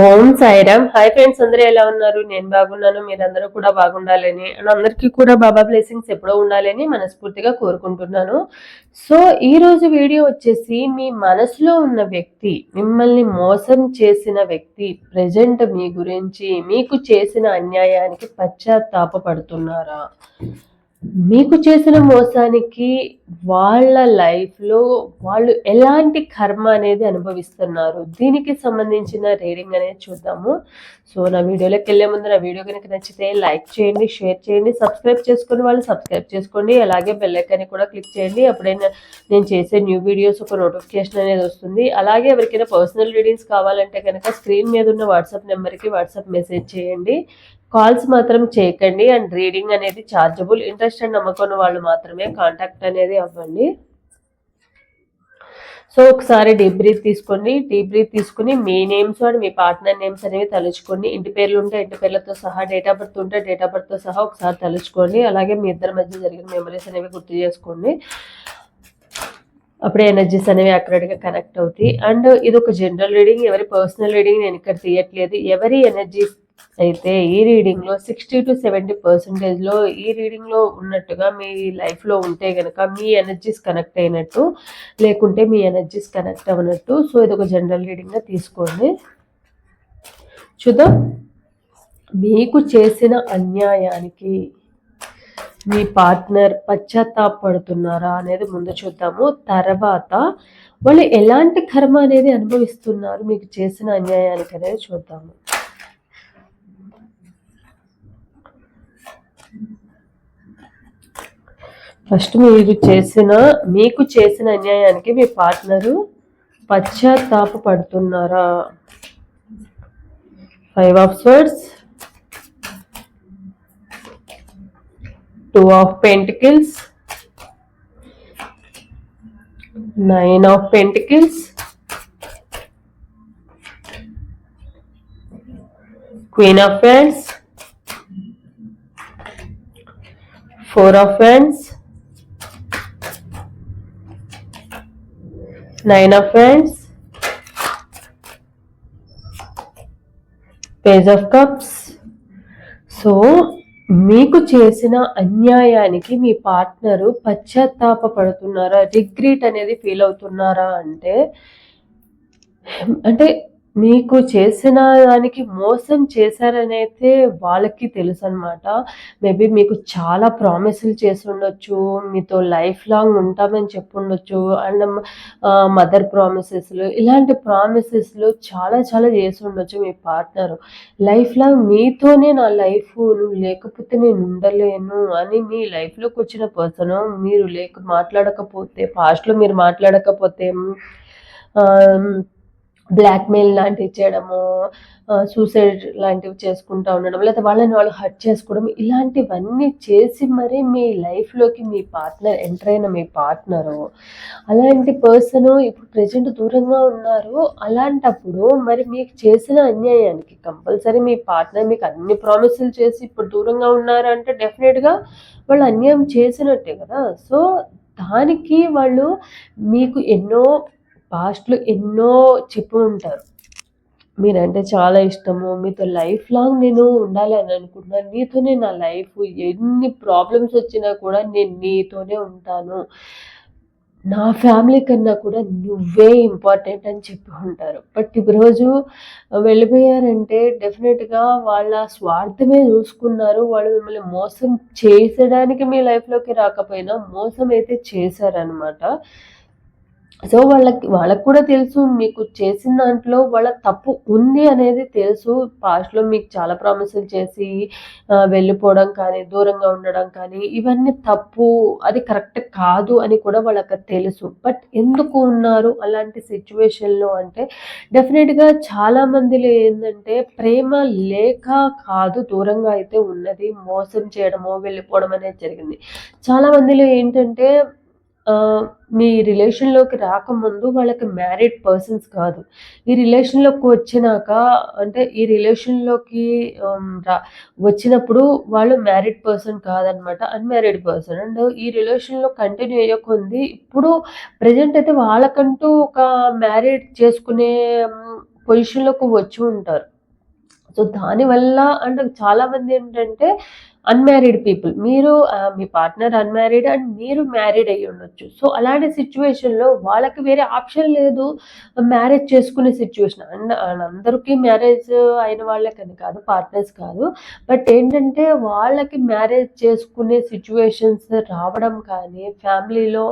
ఓం Sairam. Hi friends అందరూ ఎలా ఉన్నారు? నేను బాగున్నాను మీరందరూ కూడా బాగుండాలని. అండ్ అందరికీ కూడా బాబా బ్లెస్సింగ్స్ ఎప్పుడో ఉండాలని మనస్ఫూర్తిగా కోరుకుంటున్నాను. సో ఈ రోజు వీడియో వచ్చేసి మీ మనసులో ఉన్న వ్యక్తి మిమ్మల్ని మోసం చేసిన వ్యక్తి ప్రజెంట్ మీ గురించి మీకు చేసిన అన్యాయానికి పశ్చాత్తాపపడుతున్నారా? మీకు చేసిన మోసానికి వాళ్ళ లైఫ్లో వాళ్ళు ఎలాంటి కర్మ అనేది అనుభవిస్తున్నారు? దీనికి సంబంధించిన రీడింగ్ అనేది చూద్దాము. సో నా వీడియోలోకి వెళ్ళే ముందు నా వీడియో కనుక నచ్చితే లైక్ చేయండి షేర్ చేయండి సబ్స్క్రైబ్ చేసుకుని వాళ్ళు సబ్స్క్రైబ్ చేసుకోండి. అలాగే బెల్ ఐకాన్ని కూడా క్లిక్ చేయండి. అప్పుడైనా నేను చేసే న్యూ వీడియోస్ ఒక నోటిఫికేషన్ అనేది వస్తుంది. అలాగే ఎవరికైనా పర్సనల్ రీడింగ్స్ కావాలంటే కనుక స్క్రీన్ మీద ఉన్న వాట్సాప్ నెంబర్కి వాట్సాప్ మెసేజ్ చేయండి. కాల్స్ మాత్రం చేయకండి. అండ్ రీడింగ్ అనేది ఛార్జబుల్ ఇంట్రెస్ట్ అండ్ నమ్మకం వాళ్ళు మాత్రమే కాంటాక్ట్ అనేది అవ్వండి. సో ఒకసారి డీప్ బ్రీత్ తీసుకోండి. డీప్ బ్రీత్ తీసుకుని మీ నేమ్స్ అండ్ మీ పార్ట్నర్ నేమ్స్ అనేవి తలుచుకోండి. ఇంటి పేర్లు ఉంటే ఇంటి పేర్లతో సహా డేట్ ఆఫ్ బర్త్ ఉంటే డేట్ ఆఫ్ బర్త్తో సహా ఒకసారి తలుచుకోండి. అలాగే మీ ఇద్దరి మధ్య జరిగిన మెమరీస్ అనేవి గుర్తు చేసుకోండి. అప్పుడే ఎనర్జీస్ అనేవి అక్యురేట్గా కనెక్ట్ అవుతాయి. అండ్ ఇది ఒక జనరల్ రీడింగ్ ఎవరి పర్సనల్ రీడింగ్ నేను ఇక్కడ తీయట్లేదు. ఎవరి ఎనర్జీస్ అయితే ఈ రీడింగ్లో సిక్స్టీ టు సెవెంటీ పర్సెంటేజ్లో ఈ రీడింగ్లో ఉన్నట్టుగా మీ లైఫ్లో ఉంటే కనుక మీ ఎనర్జీస్ కనెక్ట్ అయినట్టు లేకుంటే మీ ఎనర్జీస్ కనెక్ట్ అవ్వనట్టు. సో ఇది ఒక జనరల్ రీడింగ్గా తీసుకోండి. చూద్దాం. మీకు చేసిన అన్యాయానికి మీ పార్ట్నర్ పశ్చాత్తాపడుతున్నారా అనేది ముందు చూద్దాము. తర్వాత వాళ్ళు ఎలాంటి కర్మ అనేది అనుభవిస్తున్నారు మీకు చేసిన అన్యాయానికి అనేది చూద్దాము. ఫస్ట్ మీరు చేసిన మీకు చేసిన అన్యాయానికి మీ పార్ట్నరు పశ్చాత్తాప పడుతున్నారా? Five of swords two of pentacles nine of pentacles queen of wands four of wands నైనా ఫ్రెండ్స్. wands page of cups. So మీకు చేసిన అన్యాయానికి మీ పార్ట్నరు పశ్చాత్తాప పడుతున్నారా రిగ్రీట్ అనేది ఫీల్ అవుతున్నారా? అంటే అంటే మీకు చేసిన దానికి మోసం చేశారనైతే వాళ్ళకి తెలుసు అనమాట మేబీ మీకు చాలా ప్రామిసులు చేసి ఉండొచ్చు మీతో లైఫ్ లాంగ్ ఉంటామని చెప్పుండొచ్చు అండ్ మదర్ ప్రామిసెస్లు ఇలాంటి ప్రామిసెస్లు చాలా చాలా చేసి ఉండొచ్చు మీ పార్ట్నర్. లైఫ్ లాంగ్ మీతోనే నా లైఫ్ నువ్వు లేకపోతే నేను ఉండలేను అని మీ లైఫ్లోకి వచ్చిన పర్సన్ మీరు లేక మాట్లాడకపోతే పాస్ట్లో మీరు మాట్లాడకపోతే బ్లాక్మెయిల్ లాంటివి చేయడము సూసైడ్ లాంటివి చేసుకుంటూ ఉండడం లేదా వాళ్ళని వాళ్ళు హర్ట్ చేసుకోవడం ఇలాంటివన్నీ చేసి మరి మీ లైఫ్లోకి మీ పార్ట్నర్ ఎంటర్ అయిన మీ పార్ట్నరు అలాంటి పర్సన్ ఇప్పుడు ప్రజెంట్ దూరంగా ఉన్నారు అలాంటప్పుడు మరి మీకు చేసిన అన్యాయానికి కంపల్సరీ మీ పార్ట్నర్ మీకు అన్ని ప్రామిసులు చేసి ఇప్పుడు దూరంగా ఉన్నారు అంటే డెఫినెట్గా వాళ్ళు అన్యాయం చేసినట్టే కదా. సో దానికి వాళ్ళు మీకు ఎన్నో పాస్ట్లో ఎన్నో చెప్పు ఉంటారు. మీరంటే చాలా ఇష్టము. మీతో లైఫ్ లాంగ్ నేను ఉండాలి అని అనుకుంటున్నాను నీతోనే నా లైఫ్ ఎన్ని ప్రాబ్లమ్స్ వచ్చినా కూడా నేను నీతోనే ఉంటాను. నా ఫ్యామిలీ కన్నా కూడా నువ్వే ఇంపార్టెంట్ అని చెప్పి ఉంటారు. బట్ ఈరోజు వెళ్ళిపోయారంటే డెఫినెట్గా వాళ్ళ స్వార్థమే చూసుకున్నారు. వాళ్ళు మిమ్మల్ని మోసం చేసడానికి మీ లైఫ్లోకి రాకపోయినా మోసం అయితే చేశారనమాట సో వాళ్ళకి వాళ్ళకి కూడా తెలుసు మీకు చేసిన దాంట్లో వాళ్ళ తప్పు ఉంది అనేది తెలుసు. పాస్ట్లో మీకు చాలా ప్రామిసులు చేసి వెళ్ళిపోవడం కానీ దూరంగా ఉండడం కానీ ఇవన్నీ తప్పు అది కరెక్ట్ కాదు అని కూడా వాళ్ళకి తెలుసు. బట్ ఎందుకు ఉన్నారు అలాంటి సిచ్యువేషన్లో అంటే డెఫినెట్గా చాలా మందిలో ఏంటంటే ప్రేమ లేక కాదు దూరంగా అయితే ఉన్నది మోసం చేయడమో వెళ్ళిపోవడం అనేది జరిగింది. చాలా మందిలో ఏంటంటే మీ రిలేషన్లోకి రాకముందు వాళ్ళకి మ్యారీడ్ పర్సన్స్ కాదు. ఈ రిలేషన్లోకి వచ్చినాక అంటే ఈ రిలేషన్లోకి రా వచ్చినప్పుడు వాళ్ళు మ్యారీడ్ పర్సన్ కాదనమాట అన్మ్యారీడ్ పర్సన్ అండ్ ఈ రిలేషన్లో కంటిన్యూ అయ్యకుంది ఇప్పుడు ప్రజెంట్ అయితే వాళ్ళకంటూ ఒక మ్యారీడ్ చేసుకునే పొజిషన్లోకి వచ్చి ఉంటారు. సో దానివల్ల అంటే చాలామంది ఏంటంటే అన్మ్యారీడ్ పీపుల్ మీరు మీ పార్ట్నర్ అన్మ్యారీడ్ అండ్ మీరు మ్యారీడ్ అయ్యి ఉండొచ్చు. సో అలాంటి సిచ్యువేషన్లో వాళ్ళకి వేరే ఆప్షన్ లేదు. మ్యారేజ్ చేసుకునే సిచ్యువేషన్ అండ్ అండ్ అందరికీ మ్యారేజ్ అయిన వాళ్ళకని కాదు పార్ట్నర్స్ కాదు. బట్ ఏంటంటే వాళ్ళకి మ్యారేజ్ చేసుకునే సిచ్యువేషన్స్ రావడం కానీ ఫ్యామిలీలో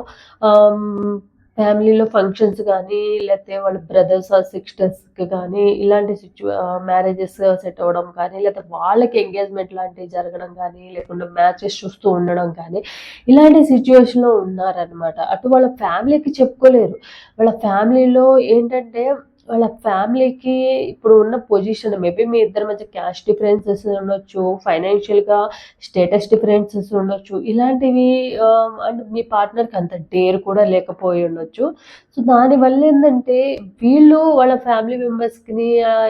ఫ్యామిలీలో ఫంక్షన్స్ కానీ లేకపోతే వాళ్ళ బ్రదర్స్ ఆర్ సిస్టర్స్కి కానీ ఇలాంటి సిచ్యు మ్యారేజెస్ సెట్ అవ్వడం కానీ లేకపోతే వాళ్ళకి ఎంగేజ్మెంట్ లాంటివి జరగడం కానీ లేకుంటే మ్యాచెస్ చూస్తూ ఉండడం కానీ ఇలాంటి సిచ్యువేషన్లో ఉన్నారనమాట అటు వాళ్ళ ఫ్యామిలీకి చెప్పుకోలేరు. వాళ్ళ ఫ్యామిలీలో ఏంటంటే వాళ్ళ ఫ్యామిలీకి ఇప్పుడు ఉన్న పొజిషన్ మేబీ మీ ఇద్దరి మధ్య క్యాష్ డిఫరెన్సెస్ ఉండొచ్చు ఫైనాన్షియల్గా స్టేటస్ డిఫరెన్సెస్ ఉండొచ్చు ఇలాంటివి అండ్ మీ పార్ట్నర్కి అంత డేర్ కూడా లేకపోయి ఉండొచ్చు. సో దానివల్ల ఏంటంటే వీళ్ళు వాళ్ళ ఫ్యామిలీ మెంబర్స్కి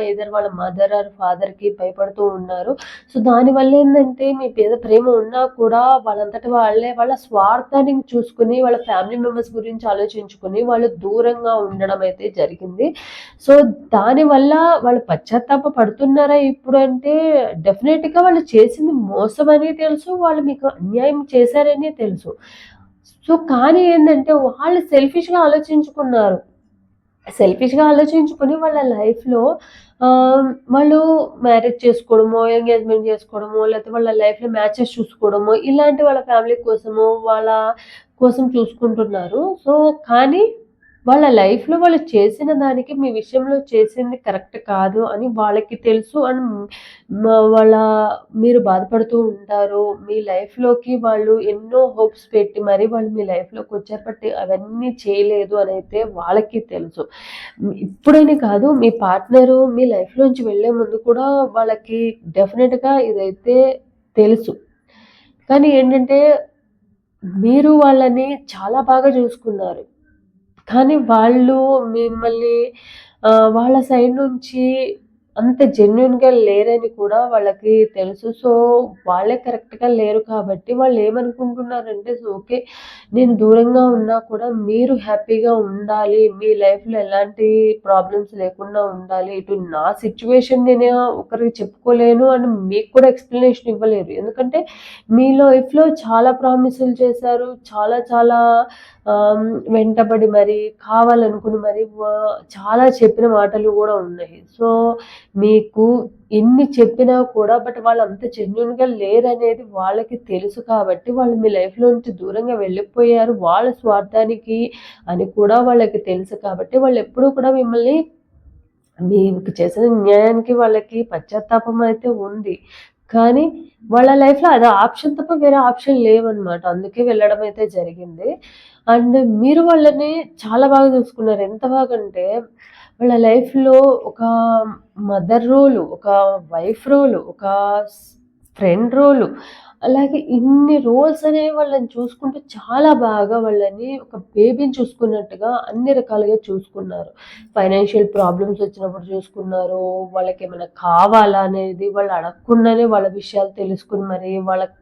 ఏదైనా వాళ్ళ మదర్ ఆర్ ఫాదర్కి భయపడుతూ ఉన్నారు. సో దానివల్ల ఏంటంటే మీ పేద ప్రేమ ఉన్నా కూడా వాళ్ళంతటి వాళ్ళే వాళ్ళ స్వార్థాన్ని చూసుకుని వాళ్ళ ఫ్యామిలీ మెంబర్స్ గురించి ఆలోచించుకుని వాళ్ళు దూరంగా ఉండడం అయితే జరిగింది. సో దానివల్ల వాళ్ళు పశ్చాత్తాప పడుతున్నారా ఇప్పుడు అంటే డెఫినెట్గా వాళ్ళు చేసింది మోసం అని తెలుసు వాళ్ళు మీకు అన్యాయం చేశారని తెలుసు. సో కానీ ఏంటంటే వాళ్ళు సెల్ఫిష్గా ఆలోచించుకున్నారు. సెల్ఫిష్గా ఆలోచించుకొని వాళ్ళ లైఫ్లో వాళ్ళు మ్యారేజ్ చేసుకోవడమో ఎంగేజ్మెంట్ చేసుకోవడమో లేకపోతే వాళ్ళ లైఫ్లో మ్యాచెస్ చూసుకోవడమో ఇలాంటి వాళ్ళ ఫ్యామిలీ కోసము వాళ్ళ కోసం చూసుకుంటున్నారు. సో కానీ వాళ్ళ లైఫ్లో వాళ్ళు చేసిన దానికి మీ విషయంలో చేసింది కరెక్ట్ కాదు అని వాళ్ళకి తెలుసు అండ్ వాళ్ళ మీరు బాధపడుతూ ఉంటారు. మీ లైఫ్లోకి వాళ్ళు ఎన్నో హోప్స్ పెట్టి మరి వాళ్ళు మీ లైఫ్లోకి వచ్చారు బట్ అవన్నీ చేయలేదు అని అయితే వాళ్ళకి తెలుసు. ఇప్పుడైనా కాదు మీ పార్ట్నరు మీ లైఫ్లోంచి వెళ్ళే ముందు కూడా వాళ్ళకి డెఫినెట్గా ఇదైతే తెలుసు. కానీ ఏంటంటే మీరు వాళ్ళని చాలా బాగా చూసుకున్నారు. కానీ వాళ్ళు మిమ్మల్ని వాళ్ళ సైడ్ నుంచి అంత జెన్యున్గా లేరని కూడా వాళ్ళకి తెలుసు. సో వాళ్ళే కరెక్ట్గా లేరు కాబట్టి వాళ్ళు ఏమనుకుంటున్నారంటే సో ఓకే నేను దూరంగా ఉన్నా కూడా మీరు హ్యాపీగా ఉండాలి. మీ లైఫ్లో ఎలాంటి ప్రాబ్లమ్స్ లేకుండా ఉండాలి. ఇటు నా సిచ్యువేషన్ నేను ఒకరికి చెప్పుకోలేను అని మీకు కూడా ఎక్స్ప్లెనేషన్ ఇవ్వలేరు. ఎందుకంటే మీ లైఫ్లో చాలా ప్రామిసులు చేశారు. చాలా చాలా వెంటబడి మరి కావాలనుకుని మరి వా- చాలా చెప్పిన మాటలు కూడా ఉన్నాయి. సో మీకు ఎన్ని చెప్పినా కూడా బట్ వాళ్ళు అంత జెన్యున్గా లేరనేది వాళ్ళకి తెలుసు కాబట్టి వాళ్ళు మీ లైఫ్లో నుంచి దూరంగా వెళ్ళిపోయారు. వాళ్ళ స్వార్థానికి అని కూడా వాళ్ళకి తెలుసు కాబట్టి వాళ్ళు ఎప్పుడూ కూడా మిమ్మల్ని మీకు చేసిన న్యాయానికి వాళ్ళకి పశ్చాత్తాపం అయితే ఉంది. కానీ వాళ్ళ లైఫ్లో అది ఆప్షన్ తప్ప వేరే ఆప్షన్ లేవన్నమాట. అందుకే వెళ్ళడం అయితే జరిగింది. అండ్ మీరు వాళ్ళని చాలా బాగా చూసుకున్నారు. ఎంత బాగా అంటే వాళ్ళ లైఫ్లో ఒక మదర్ రోలు ఒక వైఫ్ రోలు ఒక ఫ్రెండ్ రోలు అలాగే ఇన్ని రోల్స్ అనేవి వాళ్ళని చూసుకుంటే చాలా బాగా వాళ్ళని ఒక బేబీని చూసుకున్నట్టుగా అన్ని రకాలుగా చూసుకున్నారు. ఫైనాన్షియల్ ప్రాబ్లమ్స్ వచ్చినప్పుడు చూసుకున్నారు వాళ్ళకి ఏమైనా కావాలా అనేది వాళ్ళు అడగకుండానే వాళ్ళ విషయాలు తెలుసుకుని మరి వాళ్ళకి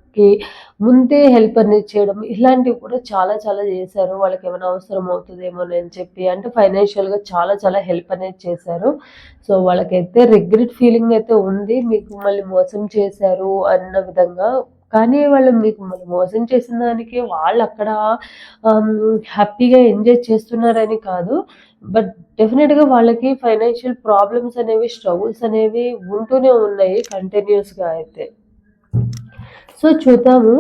ముందే హెల్ప్ అనేది చేయడం ఇలాంటివి కూడా చాలా చాలా చేశారు. వాళ్ళకి ఏమైనా అవసరం అవుతుందేమో అని చెప్పి అంటే ఫైనాన్షియల్గా చాలా చాలా హెల్ప్ అనేది చేశారు. సో వాళ్ళకైతే రిగ్రెట్ ఫీలింగ్ అయితే ఉంది. మీకు మళ్ళీ మోసం చేశారు అన్న విధంగా. కానీ వాళ్ళు మీకు మళ్ళీ మోసం చేసిన దానికి వాళ్ళు అక్కడ హ్యాపీగా ఎంజాయ్ చేస్తున్నారని కాదు. బట్ డెఫినెట్గా వాళ్ళకి ఫైనాన్షియల్ ప్రాబ్లమ్స్ అనేవి స్ట్రగుల్స్ అనేవి ఉంటూనే ఉన్నాయి కంటిన్యూస్గా అయితే. సో చూద్దాము.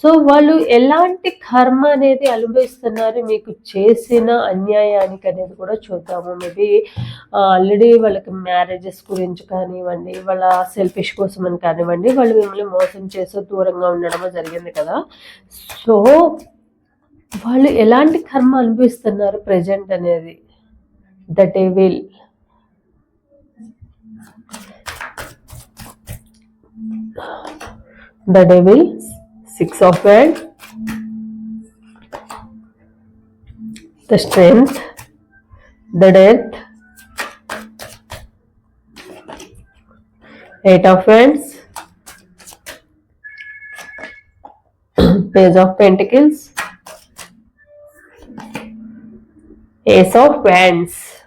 సో వాళ్ళు ఎలాంటి కర్మ అనేది అనుభవిస్తున్నారు మీకు చేసిన అన్యాయానికి అనేది కూడా చూద్దాము. మేబీ ఆల్రెడీ వాళ్ళకి మ్యారేజెస్ గురించి కానివ్వండి వాళ్ళ సెల్ఫిష్ కోసం అని కానివ్వండి వాళ్ళు మిమ్మల్ని మోసం చేసో దూరంగా ఉండడమో జరిగింది కదా. సో వాళ్ళు ఎలాంటి కర్మ అనుభవిస్తున్నారు ప్రజెంట్ అనేది? That a will the devil six of wands. The strength the death. Eight of wands. Page of pentacles. Ace of wands.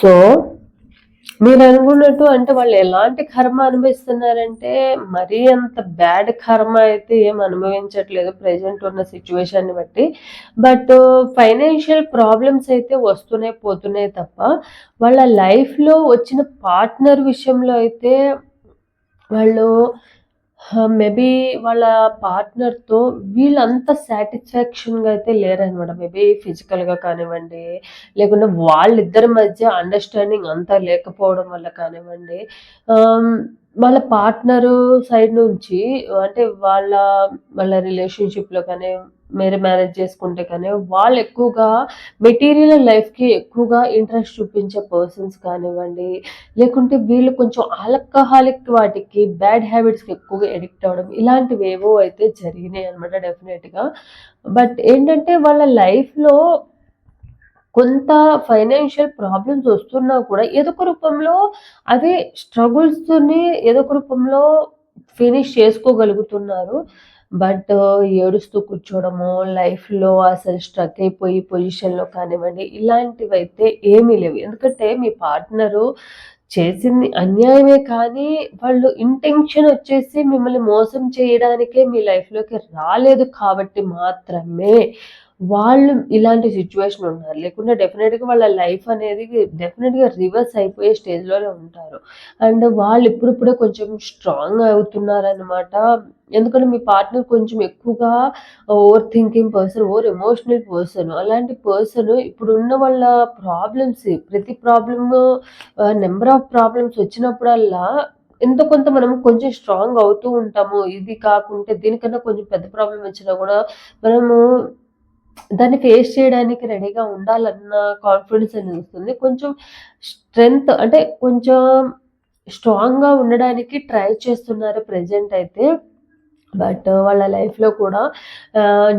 So మీరు అనుకున్నట్టు అంటే వాళ్ళు ఎలాంటి కర్మ అనుభవిస్తున్నారంటే మరీ అంత బ్యాడ్ కర్మ అయితే ఏం అనుభవించట్లేదు ప్రజెంట్ ఉన్న సిచ్యువేషన్ని బట్టి. బట్ ఫైనాన్షియల్ ప్రాబ్లమ్స్ అయితే వస్తూనే పోతున్నాయి తప్ప వాళ్ళ లైఫ్లో వచ్చిన పార్ట్నర్ విషయంలో అయితే వాళ్ళు మేబీ వాళ్ళ పార్ట్నర్తో వీళ్ళంత సాటిస్ఫాక్షన్గా అయితే లేరనమాట మేబీ ఫిజికల్గా కానివ్వండి లేకుంటే వాళ్ళిద్దరి మధ్య అండర్స్టాండింగ్ అంతా లేకపోవడం వల్ల కానివ్వండి వాళ్ళ పార్ట్నరు సైడ్ నుంచి అంటే వాళ్ళ వాళ్ళ రిలేషన్షిప్లో కానీ మీరు మ్యారేజ్ చేసుకుంటే కానీ వాళ్ళు ఎక్కువగా మెటీరియల్ లైఫ్కి ఎక్కువగా ఇంట్రెస్ట్ చూపించే పర్సన్స్ కానివ్వండి లేకుంటే వీళ్ళు కొంచెం ఆల్కహాలిక్ వాటికి బ్యాడ్ హ్యాబిట్స్కి ఎక్కువగా ఎడిక్ట్ అవ్వడం ఇలాంటివి ఏవో అయితే జరిగినాయి అనమాట డెఫినెట్గా. బట్ ఏంటంటే వాళ్ళ లైఫ్లో కొంత ఫైనాన్షియల్ ప్రాబ్లమ్స్ వస్తున్నా కూడా ఏదో ఒక రూపంలో అదే స్ట్రగుల్స్తోనే ఏదో ఒక రూపంలో ఫినిష్ చేసుకోగలుగుతున్నారు. బట్ ఏడుస్తూ కూర్చోవడము లైఫ్లో అసలు స్ట్రక్ అయిపోయి పొజిషన్లో కానివ్వండి ఇలాంటివి అయితే ఏమీ లేవు. ఎందుకంటే మీ పార్ట్నరు చేసింది అన్యాయమే కానీ వాళ్ళు ఇంటెన్షన్ వచ్చేసి మిమ్మల్ని మోసం చేయడానికే మీ లైఫ్లోకి రాలేదు కాబట్టి మాత్రమే. వాళ్ళు ఇలాంటి సిచ్యువేషన్ ఉన్నారు. లేకుంటే డెఫినెట్గా వాళ్ళ లైఫ్ అనేది డెఫినెట్గా రివర్స్ అయిపోయే స్టేజ్లోనే ఉంటారు. అండ్ వాళ్ళు ఇప్పుడిప్పుడే కొంచెం స్ట్రాంగ్ అవుతున్నారనమాట ఎందుకంటే మీ పార్ట్నర్ కొంచెం ఎక్కువగా overthinking person over emotional person అలాంటి పర్సన్ ఇప్పుడు ఉన్న వాళ్ళ ప్రాబ్లమ్స్ ప్రతి ప్రాబ్లమ్ నెంబర్ ఆఫ్ ప్రాబ్లమ్స్ వచ్చినప్పుడల్లా ఎంతో కొంత మనం కొంచెం స్ట్రాంగ్ అవుతూ ఉంటాము. ఇది కాకుంటే దీనికన్నా కొంచెం పెద్ద ప్రాబ్లం వచ్చినా కూడా మనము దాన్ని ఫేస్ చేయడానికి రెడీగా ఉండాలన్న కాన్ఫిడెన్స్ అనేది వస్తుంది. కొంచెం స్ట్రెంగ్త్ అంటే కొంచెం స్ట్రాంగ్గా ఉండడానికి ట్రై చేస్తున్నారు ప్రజెంట్ అయితే. బట్ వాళ్ళ లైఫ్లో కూడా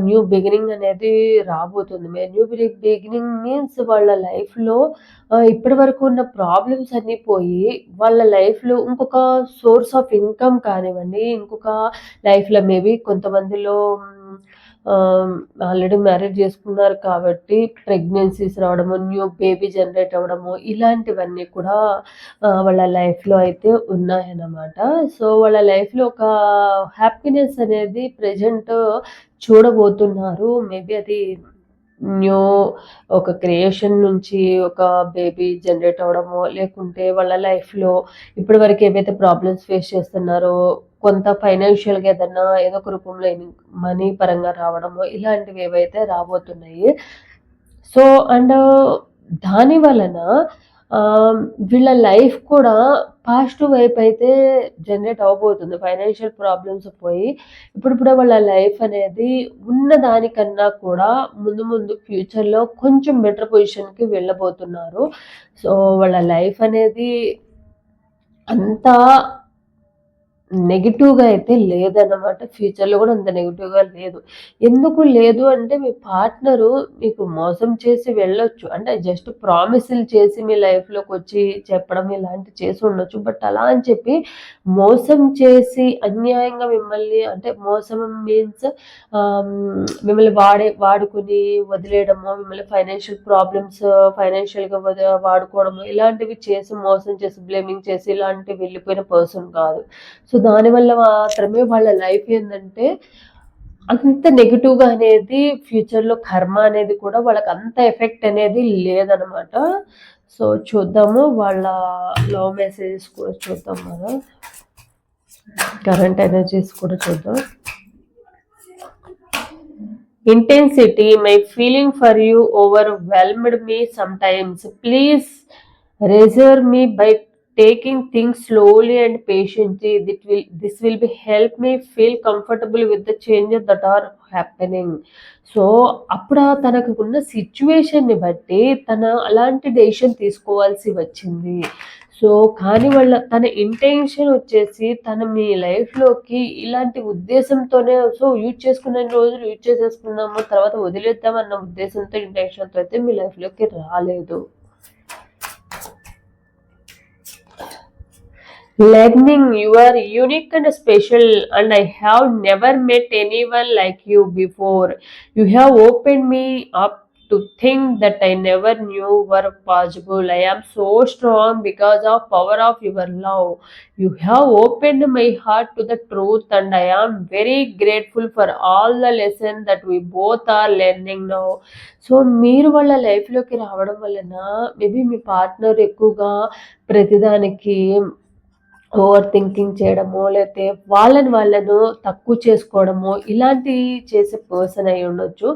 న్యూ బిగినింగ్ అనేది రాబోతుంది. న్యూ బిగినింగ్ మీన్స్ వాళ్ళ లైఫ్లో ఇప్పటి వరకు ఉన్న ప్రాబ్లమ్స్ అన్నీ పోయి వాళ్ళ లైఫ్లో ఇంకొక సోర్స్ ఆఫ్ ఇన్కమ్ కానివ్వండి ఇంకొక లైఫ్లో మేబీ కొంతమందిలో ఆల్రెడీ మ్యారేజ్ చేసుకున్నారు కాబట్టి ప్రెగ్నెన్సీస్ రావడము న్యూ బేబీ జనరేట్ అవ్వడము ఇలాంటివన్నీ కూడా వాళ్ళ లైఫ్లో అయితే ఉన్నాయన్నమాట. సో వాళ్ళ లైఫ్లో ఒక హ్యాపీనెస్ అనేది ప్రజెంట్ చూడబోతున్నారు. మేబీ అది న్యూ ఒక క్రియేషన్ నుంచి ఒక బేబీ జనరేట్ అవ్వడమో లేకుంటే వాళ్ళ లైఫ్లో ఇప్పటి వరకు ఏవైతే ప్రాబ్లమ్స్ ఫేస్ చేస్తున్నారో కొంత ఫైనాన్షియల్గా ఏదన్నా ఏదో ఒక రూపంలో మనీ పరంగా రావడము ఇలాంటివి ఏవైతే రాబోతున్నాయి. సో అండ్ దాని వలన వీళ్ళ లైఫ్ కూడా పాజిటివ్ వైపు అయితే జనరేట్ అవ్వబోతుంది ఫైనాన్షియల్ ప్రాబ్లమ్స్ పోయి ఇప్పుడిప్పుడే వాళ్ళ లైఫ్ అనేది ఉన్న దానికన్నా కూడా ముందు ముందు ఫ్యూచర్లో కొంచెం బెటర్ పొజిషన్కి వెళ్ళబోతున్నారు. సో వాళ్ళ లైఫ్ అనేది అంతా నెగిటివ్‌గా అయితే లేదన్నమాట. ఫ్యూచర్‌లో కూడా అంత నెగిటివ్‌గా లేదు. ఎందుకు లేదు అంటే మీ పార్ట్నరు మీకు మోసం చేసి వెళ్ళొచ్చు. అంటే జస్ట్ ప్రామిసులు చేసి మీ లైఫ్‌లోకి వచ్చి చెప్పడం ఇలాంటివి చేసి ఉండొచ్చు. బట్ అలా అని చెప్పి మోసం చేసి అన్యాయంగా మిమ్మల్ని అంటే మోసం మీన్స్ మిమ్మల్ని వాడే వాడుకొని వదిలేయడము, మిమ్మల్ని ఫైనాన్షియల్ ప్రాబ్లమ్స్ ఫైనాన్షియల్‌గా వాడుకోవడము ఇలాంటివి చేసి మోసం చేసి బ్లేమింగ్ చేసి ఇలాంటివి వెళ్ళిపోయిన పర్సన్ కాదు. సో సో దానివల్ల మాత్రమే వాళ్ళ లైఫ్ ఏంటంటే అంత నెగిటివ్గా అనేది ఫ్యూచర్లో కర్మ అనేది కూడా వాళ్ళకి అంత ఎఫెక్ట్ అనేది లేదనమాట. సో చూద్దాము వాళ్ళ లవ్ మెసేజెస్ కూడా చూద్దాం మనం. కరెంట్ ఎనర్జీస్ కూడా చూద్దాం. Intensity my feeling for you overwhelmed me sometimes please reserve me by taking things slowly and patiently that will this will be help me feel comfortable with the changes that are happening so అప్పుడు తనకు ఉన్న సిచ్యువేషన్ని బట్టి తన అలాంటి decision తీసుకోవాల్సి వచ్చింది. So కానీ వాళ్ళ తన ఇంటెన్షన్ వచ్చేసి తన మీ లైఫ్లోకి ఇలాంటి ఉద్దేశంతోనే సో యూజ్ చేసుకున్న రోజులు యూజ్ చేసేసుకున్నాము తర్వాత వదిలేద్దాం అన్న ఉద్దేశంతో ఇంటెన్షన్తో అయితే మీ లైఫ్లోకి రాలేదు. Learning your unique and special and I have never met anyone like you before You have open me up to think that I never knew were possible I am so strong because of power of your love you have opened my heart to the truth and I am very grateful for all the lesson that we both are learning now so మీరు వాళ్ళ లైఫ్లోకి రావడం వలన maybe మీ partner ఎక్కువగా ప్రతిదానికి over thinking చేయడమో లేకపోతే వాళ్ళని వాళ్ళను తక్కువ చేసుకోవడమో ఇలాంటివి చేసే పర్సన్ అయి ఉండొచ్చు.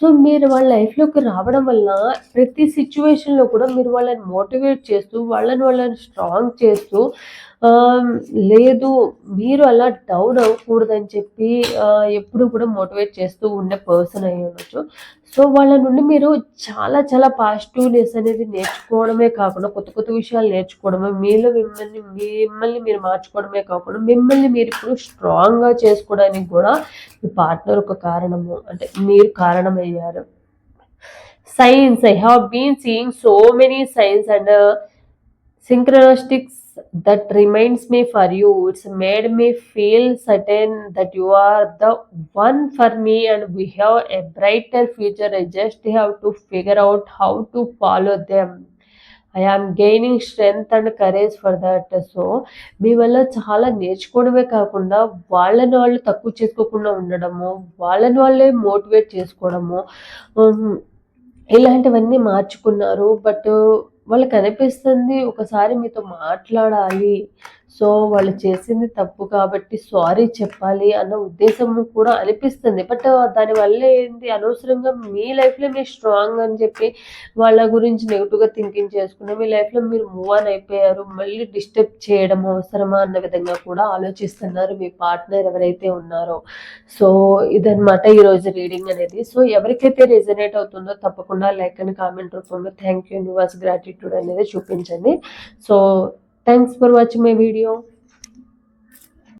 సో మీరు వాళ్ళ లైఫ్లోకి రావడం వల్ల ప్రతి సిచ్యువేషన్లో కూడా మీరు వాళ్ళని మోటివేట్ చేస్తూ వాళ్ళని వాళ్ళని స్ట్రాంగ్ చేస్తూ లేదు మీరు అలా డౌన్ అవ్వకూడదని చెప్పి ఎప్పుడు కూడా మోటివేట్ చేస్తూ ఉండే పర్సన్ అయి ఉండొచ్చు. సో వాళ్ళ నుండి మీరు చాలా చాలా పాజిటివ్నెస్ అనేది నేర్చుకోవడమే కాకుండా కొత్త కొత్త విషయాలు నేర్చుకోవడమే మీలో మిమ్మల్ని మిమ్మల్ని మీరు మార్చుకోవడమే కాకుండా మిమ్మల్ని మీరు ఇప్పుడు స్ట్రాంగ్గా చేసుకోవడానికి కూడా మీ పార్ట్నర్ ఒక కారణము అంటే మీరు కారణమయ్యారు. Signs I have been seeing so many signs and synchronicities that reminds me for you it's made me feel certain that you are the one for me and we have a brighter future i just have to figure out how to follow them I am gaining strength and courage for that so మీ వల్ల చాలా నేర్చుకోవడమే కాకుండా వాళ్ళని వాళ్ళు తక్కువ చేసుకోకుండా ఉండడము వాళ్ళని వాళ్ళే మోటివేట్ చేసుకోవడము ఇలాంటివన్నీ మార్చుకున్నారు బట్ వాళ్ళకి అనిపిస్తుంది ఒకసారి మీతో మాట్లాడాలి సో వాళ్ళు చేసింది తప్పు కాబట్టి సారీ చెప్పాలి అన్న ఉద్దేశం కూడా అనిపిస్తుంది. బట్ దానివల్ల ఏంటి? అనవసరంగా మీ లైఫ్లో మీరు స్ట్రాంగ్ అని చెప్పి వాళ్ళ గురించి నెగిటివ్గా థింకింగ్ చేసుకుని మీ లైఫ్లో మీరు మూవ్ ఆన్ అయిపోయారు. మళ్ళీ డిస్టర్బ్ చేయడం అవసరమా అన్న విధంగా కూడా ఆలోచిస్తున్నారు మీ పార్ట్నర్ ఎవరైతే ఉన్నారో. సో ఇదనమాట ఈరోజు రీడింగ్ అనేది. సో ఎవరికైతే రెజనేట్ అవుతుందో తప్పకుండా లైక్ అండ్ కామెంట్ రూపంలో థ్యాంక్ యూ యూనివర్స్ గ్రాటిట్యూడ్ అనేది చూపించండి. So thanks for watching my video